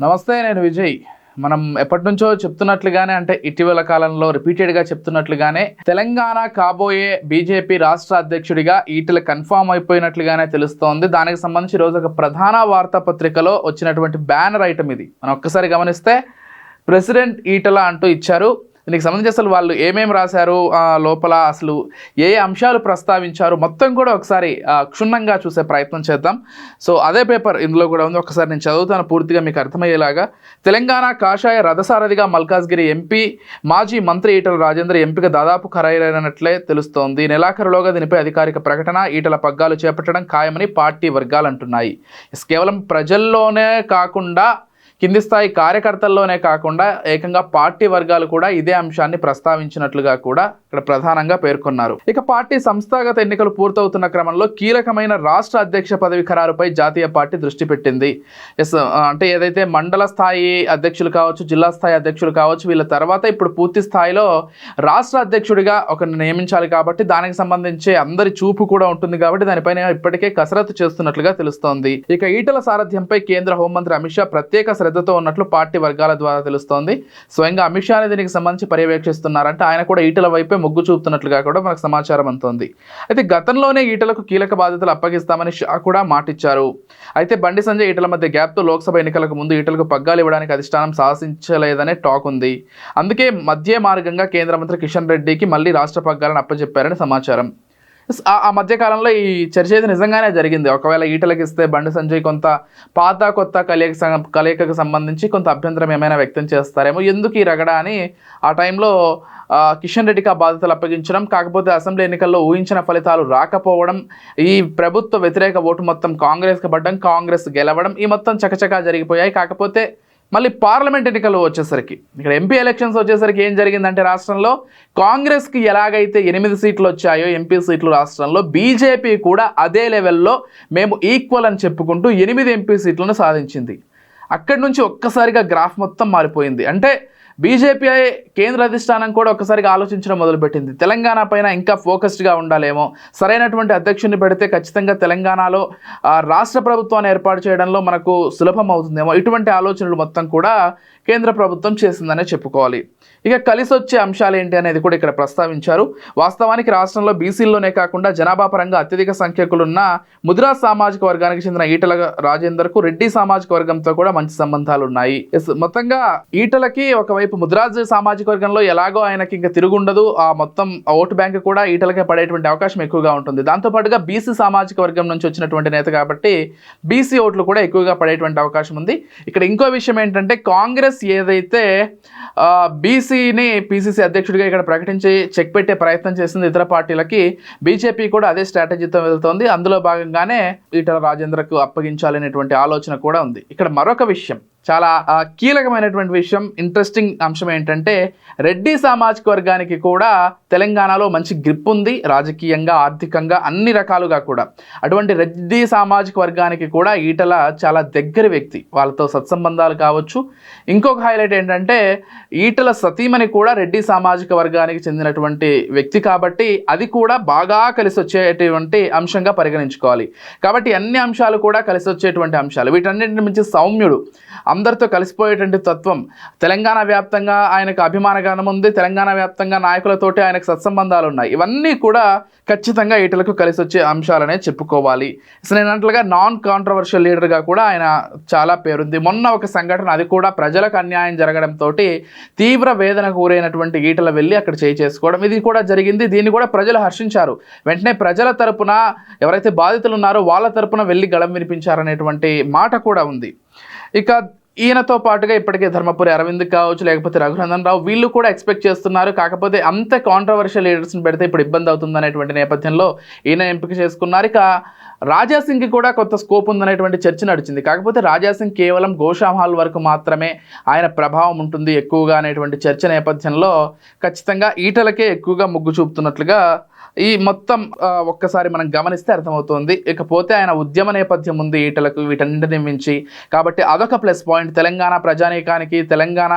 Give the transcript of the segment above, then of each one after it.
నమస్తే నేను విజయ్. మనం ఎప్పటి నుంచో చెప్తున్నట్లుగానే అంటే ఇటీవల కాలంలో రిపీటెడ్గా చెప్తున్నట్లుగానే తెలంగాణ కాబోయే బీజేపీ రాష్ట్ర అధ్యక్షుడిగా ఈటల కన్ఫామ్ అయిపోయినట్లుగానే తెలుస్తోంది. దానికి సంబంధించి ఈరోజు ఒక ప్రధాన వార్తాపత్రికలో వచ్చినటువంటి బ్యానర్ ఐటమ్ ఇది. మనం ఒక్కసారి గమనిస్తే ప్రెసిడెంట్ ఈటల అంటూ ఇచ్చారు. దీనికి సంబంధించి అసలు వాళ్ళు ఏమేమి రాశారు? లోపల అసలు ఏ అంశాలు ప్రస్తావించారు? మొత్తం కూడా ఒకసారి క్షుణ్ణంగా చూసే ప్రయత్నం చేద్దాం. సో అదే పేపర్ ఇందులో కూడా ఉంది. ఒకసారి నేను చదువుతాను పూర్తిగా మీకు అర్థమయ్యేలాగా. తెలంగాణ కాషాయ రథసారథిగా మల్కాజ్గిరి ఎంపీ మాజీ మంత్రి ఈటల రాజేంద్ర ఎంపిక దాదాపు ఖరారైనట్లే తెలుస్తోంది. నెలాఖరులోగా దీనిపై అధికారిక ప్రకటన ఈటల పగ్గాలు చేపట్టడం ఖాయమని పార్టీ వర్గాలు అంటున్నాయి. కేవలం ప్రజల్లోనే కాకుండా కింది స్థాయి కార్యకర్తల్లోనే కాకుండా ఏకంగా పార్టీ వర్గాలు కూడా ఇదే అంశాన్ని ప్రస్తావించినట్లుగా కూడా ఇక్కడ ప్రధానంగా పేర్కొన్నారు. ఇక పార్టీ సంస్థాగత ఎన్నికలు పూర్తవుతున్న క్రమంలో కీలకమైన రాష్ట్ర అధ్యక్ష పదవి ఖరారుపై జాతీయ పార్టీ దృష్టి పెట్టింది. ఎస్ అంటే ఏదైతే మండల స్థాయి అధ్యక్షులు కావచ్చు జిల్లా స్థాయి అధ్యక్షులు కావచ్చు వీళ్ళ తర్వాత ఇప్పుడు పూర్తి స్థాయిలో రాష్ట్ర అధ్యక్షుడిగా ఒకరిని నియమించాలి కాబట్టి దానికి సంబంధించి అందరి చూపు కూడా ఉంటుంది కాబట్టి దానిపైన ఇప్పటికే కసరత్తు చేస్తున్నట్లుగా తెలుస్తోంది. ఇక ఈటల సారథ్యంపై కేంద్ర హోంమంత్రి అమిత్ షా ప్రత్యేక శ్రద్ధతో ఉన్నట్లు పార్టీ వర్గాల ద్వారా తెలుస్తోంది. స్వయంగా అమిత్ షాని దీనికి సంబంధించి పర్యవేక్షిస్తున్నారంటే ఆయన కూడా ఈటల వైపే మొగ్గు చూపుతున్నట్లుగా కూడా మనకు సమాచారం అందుతోంది. అయితే గతంలోనే ఈటలకు కీలక బాధ్యతలు అప్పగిస్తామని షా కూడా మాటిచ్చారు. అయితే బండి సంజయ్ ఈటల మధ్య గ్యాప్తో లోక్సభ ఎన్నికలకు ముందు ఈటలకు పగ్గాలు ఇవ్వడానికి అధిష్టానం సాహసించలేదనే టాక్ ఉంది. అందుకే మధ్య మార్గంగా కేంద్ర మంత్రి కిషన్ రెడ్డికి మళ్ళీ రాష్ట్ర పగ్గాలను అప్పచెప్పారని సమాచారం. ఆ మధ్యకాలంలో ఈ చర్చ అయితే నిజంగానే జరిగింది. ఒకవేళ ఈటలకి ఇస్తే బండి సంజయ్ కొంత పాత కొత్త కలయిక కలయికకు సంబంధించి కొంత అభ్యంతరం ఏమైనా వ్యక్తం చేస్తారేమో. ఎందుకు ఈ రగడ అని ఆ టైంలో కిషన్ రెడ్డికి ఆ బాధ్యతలు అప్పగించడం కాకపోతే అసెంబ్లీ ఎన్నికల్లో ఊహించిన ఫలితాలు రాకపోవడం ఈ ప్రభుత్వ వ్యతిరేక ఓటు మొత్తం కాంగ్రెస్కి పడ్డం కాంగ్రెస్ గెలవడం ఈ మొత్తం చకచకా జరిగిపోయాయి. కాకపోతే మళ్ళీ పార్లమెంట్ ఎన్నికలు వచ్చేసరికి. ఇక్కడ ఎంపీ ఎలక్షన్స్ వచ్చేసరికి ఏం జరిగిందంటే రాష్ట్రంలో కాంగ్రెస్కి ఎలాగైతే ఎనిమిది సీట్లు వచ్చాయో ఎంపీ సీట్లు రాష్ట్రంలో బీజేపీ కూడా అదే లెవెల్లో మేము ఈక్వల్ అని చెప్పుకుంటూ ఎనిమిది ఎంపీ సీట్లను సాధించింది. అక్కడి నుంచి ఒక్కసారిగా గ్రాఫ్ మొత్తం మారిపోయింది. అంటే బీజేపీ కేంద్ర అధిష్టానం కూడా ఒక్కసారిగా ఆలోచించడం మొదలుపెట్టింది. తెలంగాణ పైన ఇంకా ఫోకస్డ్గా ఉండాలేమో. సరైనటువంటి అధ్యక్షుడిని పెడితే ఖచ్చితంగా తెలంగాణలో రాష్ట్ర ప్రభుత్వాన్ని ఏర్పాటు చేయడంలో మనకు సులభం అవుతుందేమో. ఇటువంటి ఆలోచనలు మొత్తం కూడా కేంద్ర ప్రభుత్వం చేసిందనే చెప్పుకోవాలి. ఇక కలిసి వచ్చే అంశాలు ఏంటి అనేది కూడా ఇక్కడ ప్రస్తావించారు. వాస్తవానికి రాష్ట్రంలో బీసీల్లోనే కాకుండా జనాభా పరంగా అత్యధిక సంఖ్యకులున్న ముద్రా సామాజిక వర్గానికి చెందిన ఈటల రాజేందర్కు రెడ్డి సామాజిక వర్గంతో కూడా మంచి సంబంధాలు ఉన్నాయి ఎస్, మొత్తంగా ఈటలకి ఒకవైపు ముద్రాజ్ సామాజిక వర్గంలో ఎలాగో ఆయనకి ఇంకా తిరుగుండదు. ఆ మొత్తం ఓటు బ్యాంక్ కూడా ఈటలకే పడేటువంటి అవకాశం ఎక్కువగా ఉంటుంది. దాంతోపాటుగా బీసీ సామాజిక వర్గం నుంచి వచ్చినటువంటి నేత కాబట్టి బీసీ ఓట్లు కూడా ఎక్కువగా పడేటువంటి అవకాశం ఉంది. ఇక్కడ ఇంకో విషయం ఏంటంటే కాంగ్రెస్ ఏదైతే బీసీని పీసీసీ అధ్యక్షుడిగా ఇక్కడ ప్రకటించి చెక్ పెట్టే ప్రయత్నం చేసింది ఇతర పార్టీలకి బీజేపీ కూడా అదే స్ట్రాటజీతో వెళ్తోంది. అందులో భాగంగానే ఈటల రాజేంద్రకు అప్పగించాలనేటువంటి ఆలోచన కూడా ఉంది. ఇక్కడ మరొక విషయం. చాలా కీలకమైనటువంటి విషయం ఇంట్రెస్టింగ్ అంశం ఏంటంటే రెడ్డి సామాజిక వర్గానికి కూడా తెలంగాణలో మంచి గ్రిప్ ఉంది రాజకీయంగా ఆర్థికంగా అన్ని రకాలుగా కూడా. అటువంటి రెడ్డి సామాజిక వర్గానికి కూడా ఈటల చాలా దగ్గరి వ్యక్తి. వాళ్ళతో సత్సంబంధాలు కావచ్చు. ఇంకొక హైలైట్ ఏంటంటే ఈటల సతీమణి కూడా రెడ్డి సామాజిక వర్గానికి చెందినటువంటి వ్యక్తి కాబట్టి అది కూడా బాగా కలిసి వచ్చేటువంటి అంశంగా పరిగణించుకోవాలి. కాబట్టి అన్ని అంశాలు కూడా కలిసి వచ్చేటువంటి అంశాలు. వీటన్నింటి మించి సౌమ్యుడు. అందరితో కలిసిపోయేటువంటి తత్వం. తెలంగాణ వ్యాప్తంగా ఆయనకు అభిమానగానం ఉంది. తెలంగాణ వ్యాప్తంగా నాయకులతోటి ఆయనకు సత్సంబంధాలు ఉన్నాయి ఇవన్నీ కూడా ఖచ్చితంగా ఈటలకు కలిసి వచ్చే అంశాలనే చెప్పుకోవాలి. అసలు నేను నాన్ కాంట్రవర్షియల్ లీడర్గా కూడా ఆయన చాలా పేరుంది. మొన్న ఒక సంఘటన అది కూడా ప్రజలకు అన్యాయం జరగడంతో తీవ్ర వేదనకు గురైనటువంటి ఈటల వెళ్ళి అక్కడ చేయి చేసుకోవడం. ఇది కూడా జరిగింది. దీన్ని కూడా ప్రజలు హర్షించారు. వెంటనే ప్రజల తరపున ఎవరైతే బాధితులు ఉన్నారో వాళ్ళ తరపున వెళ్ళి గళం వినిపించారనేటువంటి మాట కూడా ఉంది. ఇక ఈయనతో పాటుగా ఇప్పటికే ధర్మపురి అరవింద్ కావచ్చు లేకపోతే రఘునందన్ రావు వీళ్ళు కూడా ఎక్స్పెక్ట్ చేస్తున్నారు. కాకపోతే అంత కాంట్రవర్షియల్ లీడర్స్ని పెడితే ఇప్పుడు ఇబ్బంది అవుతుంది అనేటువంటి నేపథ్యంలో ఈయన ఎంపిక చేసుకున్నారు. ఇక రాజాసింగ్కి కూడా కొత్త స్కోప్ ఉందనేటువంటి చర్చ నడిచింది. కాకపోతే రాజాసింగ్ కేవలం గోషామహల్ వరకు మాత్రమే ఆయన ప్రభావం ఉంటుంది ఎక్కువగా అనేటువంటి చర్చ నేపథ్యంలో ఖచ్చితంగా ఈటలకే ఎక్కువగా మొగ్గు చూపుతున్నట్లుగా ఈ మొత్తం ఒక్కసారి మనం గమనిస్తే అర్థమవుతుంది. ఇకపోతే ఆయన ఉద్యమ నేపథ్యం ఉంది ఈటలకు వీటన్నిటిని మించి. కాబట్టి అదొక ప్లస్ పాయింట్. తెలంగాణ ప్రజానీకానికి తెలంగాణ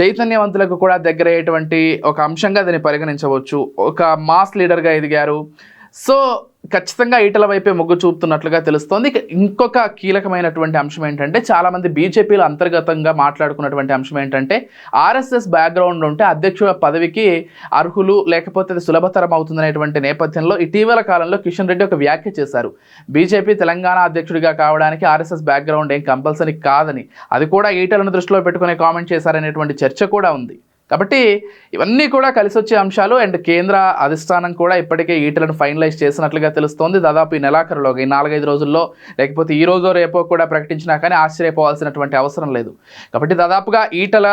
చైతన్యవంతులకు కూడా దగ్గరయ్యేటువంటి ఒక అంశంగా దీన్ని పరిగణించవచ్చు. ఒక మాస్ లీడర్గా ఎదిగారు. సో ఖచ్చితంగా ఈటల వైపే మొగ్గు చూపుతున్నట్లుగా తెలుస్తోంది. ఇంకొక కీలకమైనటువంటి అంశం ఏంటంటే చాలామంది బీజేపీలు బీజేపీలో అంతర్గతంగా మాట్లాడుకున్నటువంటి అంశం ఏంటంటే ఆర్ఎస్ఎస్ బ్యాక్గ్రౌండ్ ఉంటే అధ్యక్షుల పదవికి అర్హులు లేకపోతే అది సులభతరం అవుతుందనేటువంటి నేపథ్యంలో ఇటీవల కాలంలో కిషన్ రెడ్డి ఒక వ్యాఖ్య చేశారు. బీజేపీ తెలంగాణ అధ్యక్షుడిగా కావడానికి ఆర్ఎస్ఎస్ బ్యాక్గ్రౌండ్ ఏం కంపల్సరీ కాదని అది కూడా ఈటలను దృష్టిలో పెట్టుకునే కామెంట్ చేశారనేటువంటి చర్చ కూడా ఉంది. కాబట్టి ఇవన్నీ కూడా కలిసి వచ్చే అంశాలు అండ్ కేంద్ర అధిష్టానం కూడా ఇప్పటికే ఈటలను ఫైనలైజ్ చేసినట్లుగా తెలుస్తోంది. దాదాపు ఈ నెలాఖరులో ఈ నాలుగైదు రోజుల్లో లేకపోతే ఈ రోజో రేపో కూడా ప్రకటించినా కానీ ఆశ్చర్యపోవాల్సినటువంటి అవసరం లేదు. కాబట్టి దాదాపుగా ఈటల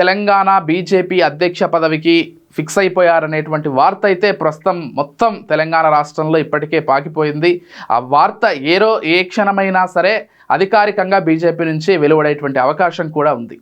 తెలంగాణ బీజేపీ అధ్యక్ష పదవికి ఫిక్స్ అయిపోయారనేటువంటి వార్త అయితే ప్రస్తుతం మొత్తం తెలంగాణ రాష్ట్రంలో ఇప్పటికే పాకిపోయింది. ఆ వార్త ఏరో ఏ క్షణమైనా సరే అధికారికంగా బీజేపీ నుంచి వెలువడేటువంటి అవకాశం కూడా ఉంది.